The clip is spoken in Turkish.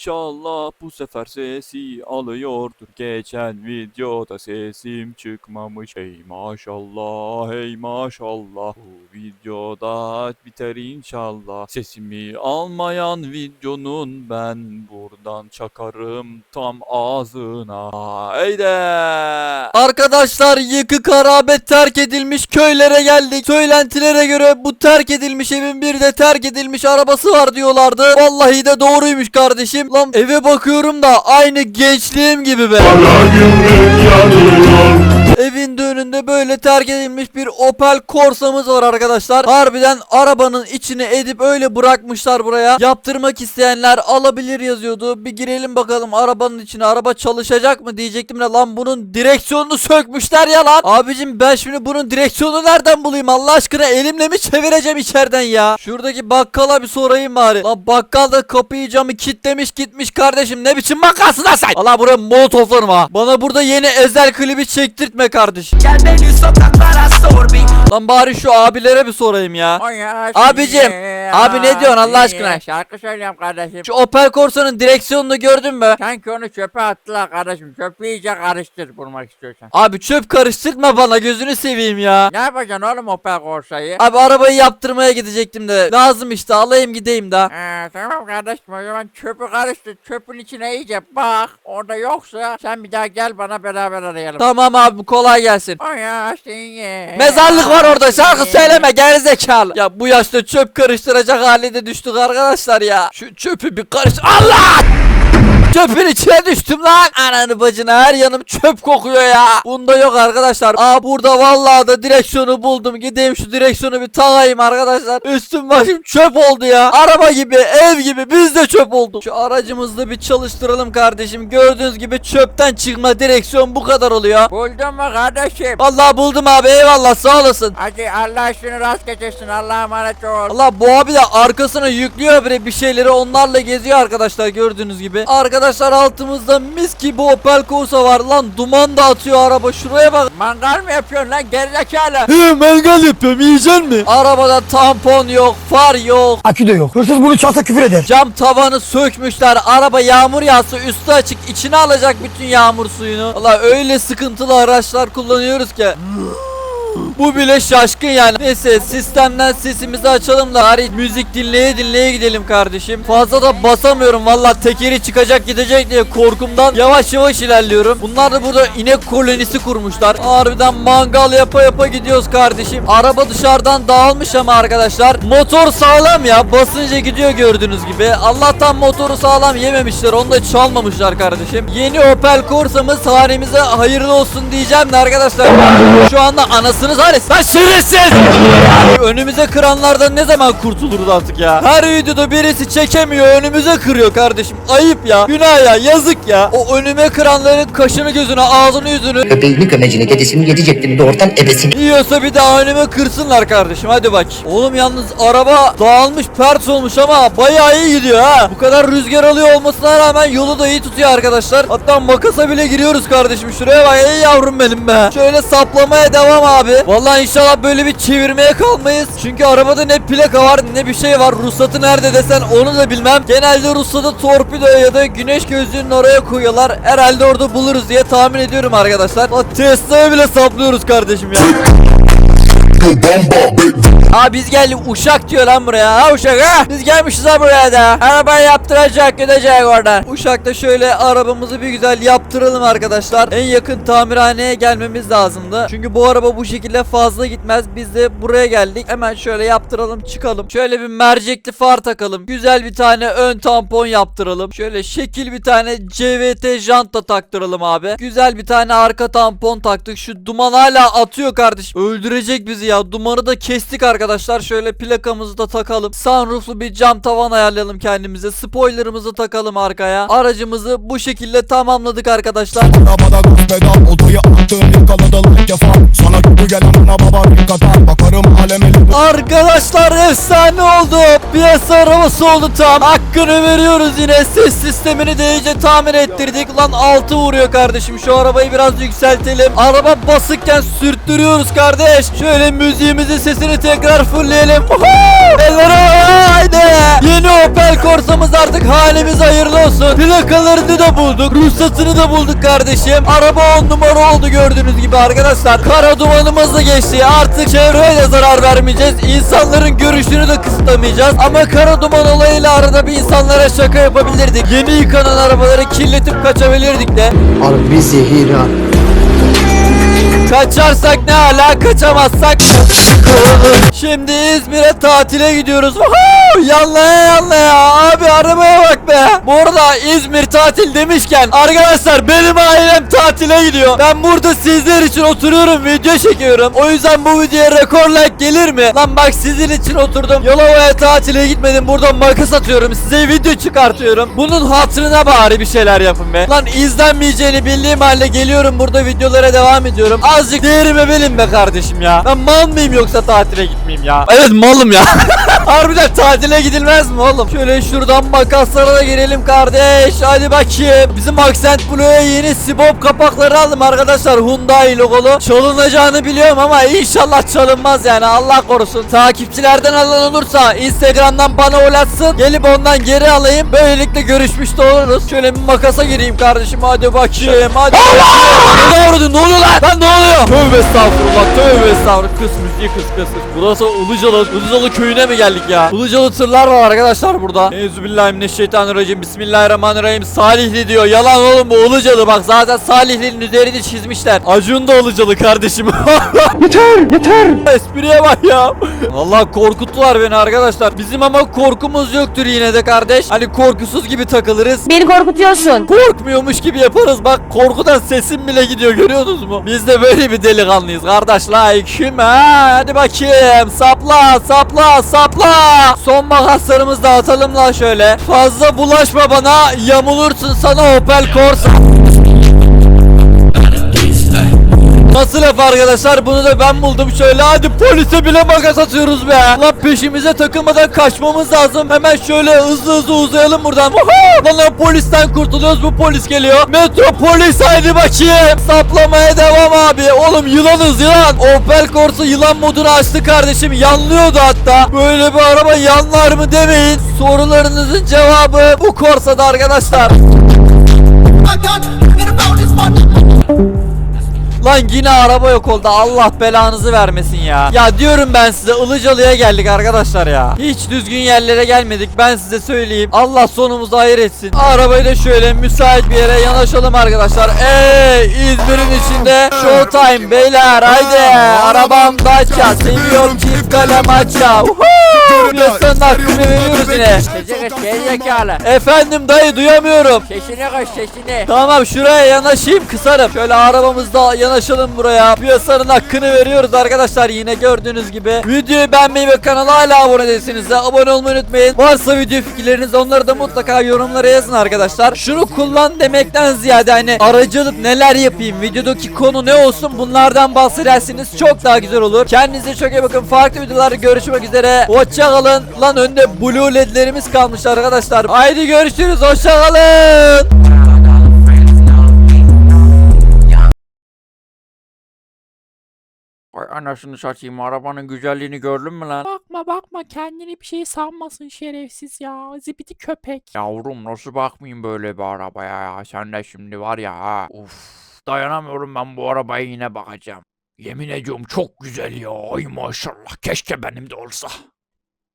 İnşallah bu sefer sesi alıyordur. Geçen videoda sesim çıkmamış. Hey maşallah, hey maşallah. Bu videoda biter inşallah. Sesimi almayan videonun ben buradan çakarım tam ağzına. Haydi. Arkadaşlar yıkık harabet terk edilmiş köylere geldik. Söylentilere göre bu terk edilmiş evin bir de terk edilmiş arabası var diyorlardı. Vallahi de doğruymuş kardeşim. Lan eve bakıyorum da aynı gençliğim gibi be. Evin de önünde böyle terk edilmiş bir Opel Corsa'mız var arkadaşlar. Harbiden arabanın içine edip öyle bırakmışlar buraya. Yaptırmak isteyenler alabilir yazıyordu. Bir girelim bakalım arabanın içine. Araba çalışacak mı diyecektim de lan bunun direksiyonunu sökmüşler ya lan. Abicim ben şimdi bunun direksiyonunu nereden bulayım Allah aşkına elimle mi çevireceğim içeriden ya? Şuradaki bakkala bir sorayım bari. Lan bakkal da kapıyı camı kilitlemiş gitmiş kardeşim. Ne biçim bakkalsın lan sen? Allah buraya molotoflarım ha. Bana burada yeni ezel klibi çektirtme kardeşim. Gel sokaklara sor bir Lan bari şu abilere bir sorayım ya. Abicim, abi ne diyorsun Allah aşkına? Şarkı söylüyorum kardeşim. Şu Opel Corsa'nın direksiyonunu gördün mü? Sanki onu çöpe attılar kardeşim. Çöpü iyice karıştır bulmak istiyorsan. Abi çöp karıştırma bana gözünü seveyim ya. Ne yapacaksın oğlum Opel Corsa'yı? Abi arabayı yaptırmaya gidecektim de lazım işte alayım gideyim da. Ee, tamam kardeşim o zaman çöpü karıştır. Çöpün içine iyice bak. Orada yoksa sen bir daha gel bana beraber arayalım. Tamam abi kolay gelsin. Seni. Mezarlık var orada şarkı söyleme gerizekalı. Ya bu yaşta çöp karıştıracak hale de düştük arkadaşlar ya. Şu çöpü bir karış... Allah! Çöpün içine düştüm lan. Ananı bacına her yanım çöp kokuyor ya. Bunda yok arkadaşlar. Aa burada vallahi da direksiyonu buldum. Gideyim şu direksiyonu bir takayım arkadaşlar. Üstüm başım çöp oldu ya. Araba gibi ev gibi biz de çöp olduk. Şu aracımızı bir çalıştıralım kardeşim. Gördüğünüz gibi çöpten çıkma direksiyon bu kadar oluyor. Buldun mu kardeşim? Vallahi buldum abi eyvallah sağ olasın. Hadi Allah işini rast getirsin. Allah'a emanet ol. Allah bu abi de arkasına yüklüyor bre bir şeyleri onlarla geziyor arkadaşlar gördüğünüz gibi. Arkadaşlar altımızda mis gibi Opel Corsa var lan duman da atıyor araba şuraya bak. Mangal mı yapıyorsun lan gerizekalı? He mangal yapıyorum yiyecek mi? Arabada tampon yok far yok. Akü de yok. Hırsız bunu çalsa küfür eder. Cam tavanı sökmüşler. Araba yağmur yağsa üstü açık içine alacak bütün yağmur suyunu. Allah öyle sıkıntılı araçlar kullanıyoruz ki. Bu bile şaşkın yani. Neyse sistemden sesimizi açalım da bari müzik dinleye dinleye gidelim kardeşim. Fazla da basamıyorum valla tekeri çıkacak gidecek diye korkumdan yavaş yavaş ilerliyorum. Bunlar da burada inek kolonisi kurmuşlar. Harbiden mangal yapa yapa gidiyoruz kardeşim. Araba dışarıdan dağılmış ama arkadaşlar. Motor sağlam ya basınca gidiyor gördüğünüz gibi. Allah'tan motoru sağlam yememişler onu da çalmamışlar kardeşim. Yeni Opel Corsa'mız hanemize hayırlı olsun diyeceğim de arkadaşlar. Şu anda anasınız Haris. Lan şerefsiz. Önümüze kıranlardan ne zaman kurtuluruz artık ya? Her videoda birisi çekemiyor önümüze kırıyor kardeşim. Ayıp ya. Günah ya yazık ya. O önüme kıranların kaşını gözünü ağzını yüzünü Köpeğini kömecini kedisini yedecektin doğurtan ebesini. Yiyorsa bir daha önüme kırsınlar kardeşim hadi bak. Oğlum yalnız araba dağılmış pert olmuş ama bayağı iyi gidiyor ha. Bu kadar rüzgar alıyor olmasına rağmen yolu da iyi tutuyor arkadaşlar. Hatta makasa bile giriyoruz kardeşim şuraya bak ey yavrum benim be. Şöyle saplamaya devam abi. Vallahi inşallah böyle bir çevirmeye kalmayız. Çünkü arabada ne plaka var ne bir şey var. Ruhsatı nerede desen onu da bilmem. Genelde ruhsatı torpido ya da güneş gözlüğünün oraya koyuyorlar. Herhalde orada buluruz diye tahmin ediyorum arkadaşlar. Tesla'ya bile saplıyoruz kardeşim ya. Aa biz geldik Uşak diyor lan buraya. Ha Uşak ha. Biz gelmişiz ha buraya da. Arabayı yaptıracak gidecek oradan. Uşak'ta şöyle arabamızı bir güzel yaptıralım arkadaşlar. En yakın tamirhaneye gelmemiz lazımdı. Çünkü bu araba bu şekilde fazla gitmez. Biz de buraya geldik. Hemen şöyle yaptıralım çıkalım. Şöyle bir mercekli far takalım. Güzel bir tane ön tampon yaptıralım. Şöyle şekil bir tane CVT jant da taktıralım abi. Güzel bir tane arka tampon taktık. Şu duman hala atıyor kardeşim. Öldürecek bizi ya. Dumanı da kestik arkadaşlar. Şöyle plakamızı da takalım. Sunrooflu bir cam tavan ayarlayalım kendimize. Spoilerımızı takalım arkaya. Aracımızı bu şekilde tamamladık arkadaşlar. Arabada gaz pedal Odayı attım yakaladı like defa Sana kötü gelen ana baba bir kadar Bakarım aleme Arkadaşlar efsane oldu. Piyasa arabası oldu tam. Hakkını veriyoruz yine. Ses sistemini de iyice tamir ettirdik. Lan altı vuruyor kardeşim. Şu arabayı biraz yükseltelim. Araba basıkken sürttürüyoruz kardeş. Şöyle müziğimizin sesini tekrar tekrar fullleyelim. Woohoo! Eller havaya, haydi. Yeni Opel Corsa'mız artık halimiz hayırlı olsun. Plakalarını da bulduk. Ruhsatını da bulduk kardeşim. Araba 10 numara oldu gördüğünüz gibi arkadaşlar. Kara dumanımız da geçti. Artık çevreye de zarar vermeyeceğiz. İnsanların görüşünü de kısıtlamayacağız. Ama kara duman olayıyla arada bir insanlara şaka yapabilirdik. Yeni yıkanan arabaları kirletip kaçabilirdik de. Harbi zehir ha. Kaçarsak ne hala kaçamazsak Şimdi İzmir'e tatile gidiyoruz! Yanlaya yanlaya abi arabaya bak be. Bu arada İzmir tatil demişken Arkadaşlar benim ailem tatile gidiyor. Ben burada sizler için oturuyorum video çekiyorum. O yüzden bu videoya rekor like gelir mi? Lan bak sizin için oturdum. Yalova'ya tatile gitmedim. Buradan makas atıyorum. Size video çıkartıyorum. Bunun hatırına bari bir şeyler yapın be. Lan izlenmeyeceğini bildiğim halde geliyorum. Burada videolara devam ediyorum Azıcık değerime bilin be kardeşim ya Ben mal mıyım yoksa tatile gitmeyeyim ya Evet malım ya Harbiden tatile gidilmez mi oğlum? Şöyle şuradan makaslara da girelim kardeş. Hadi bakayım. Bizim Accent Blue'ya yeni Sibop kapakları aldım arkadaşlar. Hyundai logolu. Çalınacağını biliyorum ama inşallah çalınmaz yani. Allah korusun. Takipçilerden alan olursa Instagram'dan bana ulaşsın. Gelip ondan geri alayım. Böylelikle görüşmüş de oluruz. Şöyle bir makasa gireyim kardeşim. Hadi bakayım. Hadi bakayım. Ne oldu? Ne oluyor lan? Lan ne oluyor? Tövbe estağfurullah. Tövbe estağfurullah. Kıs kıs kıs kıs. Burası Ulucalı. Ulucalı köyüne mi geldik ya? Ulucalı tırlar var arkadaşlar burada. Euzubillahimineşşeytanirracim. Bismillahirrahmanirrahim. Salihli diyor. Yalan oğlum bu Ulucalı. Bak zaten Salihli'nin üzerini çizmişler. Acun da Ulucalı kardeşim. yeter yeter. Espriye bak ya. Allah korkuttular beni arkadaşlar. Bizim ama korkumuz yoktur yine de kardeş. Hani korkusuz gibi takılırız. Beni korkutuyorsun. Korkmuyormuş gibi yaparız bak korkudan sesim bile gidiyor görüyorsunuz mu? Biz de böyle bir delikanlıyız kardeş like ha hadi bakayım. Sapla sapla sapla. Son makaslarımızı da atalım la şöyle. Fazla bulaşma bana. Yamulursun sana Opel Corsa Nasıl laf arkadaşlar? Bunu da ben buldum. Şöyle hadi polise bile makas atıyoruz be. Lan peşimize takılmadan kaçmamız lazım. Hemen şöyle hızlı hızlı uzayalım buradan. Woohoo! Lan lan polisten kurtuluyoruz. Bu polis geliyor. Metropolis haydi bakayım. Saplamaya devam abi. Oğlum yılanız yılan. Opel Corsa yılan modunu açtı kardeşim. Yanlıyordu hatta. Böyle bir araba yanlar mı demeyin. Sorularınızın cevabı bu Corsa'da arkadaşlar Lan yine araba yok oldu. Allah belanızı vermesin ya. Ya diyorum ben size Ilıcalı'ya geldik arkadaşlar ya. Hiç düzgün yerlere gelmedik. Ben size söyleyeyim. Allah sonumuzu hayır etsin. Arabayı da şöyle müsait bir yere yanaşalım arkadaşlar. Ey İzmir'in içinde Showtime beyler haydi. Arabam Dacia. Seviyorum çift kalem aça. Piyasanın hakkını veriyoruz yine. Sesi kız gerizekalı. Efendim dayı duyamıyorum. Sesini kız sesini. Tamam şuraya yanaşayım kısarım. Şöyle arabamızda yanaşalım buraya. Piyasanın hakkını veriyoruz arkadaşlar yine gördüğünüz gibi. Videoyu beğenmeyi ve kanala hala abone değilseniz de abone olmayı unutmayın. Varsa video fikirleriniz onları da mutlaka yorumlara yazın arkadaşlar. Şunu kullan demekten ziyade hani aracı alıp neler yapayım videodaki konu ne olsun bunlardan bahsederseniz çok daha güzel olur. Kendinize çok iyi bakın. Farklı videolarda görüşmek üzere. Hoşça kalın. Lan önde blue ledlerimiz kalmış arkadaşlar. Haydi görüşürüz. Hoşça kalın. Ay anasını satayım arabanın güzelliğini gördün mü lan? Bakma bakma kendini bir şey sanmasın şerefsiz ya. Zibidi köpek. Yavrum nasıl bakmayayım böyle bir arabaya ya. Sen de şimdi var ya ha. Uf dayanamıyorum ben bu arabaya yine bakacağım. Yemin ediyorum çok güzel ya. Ay maşallah keşke benim de olsa.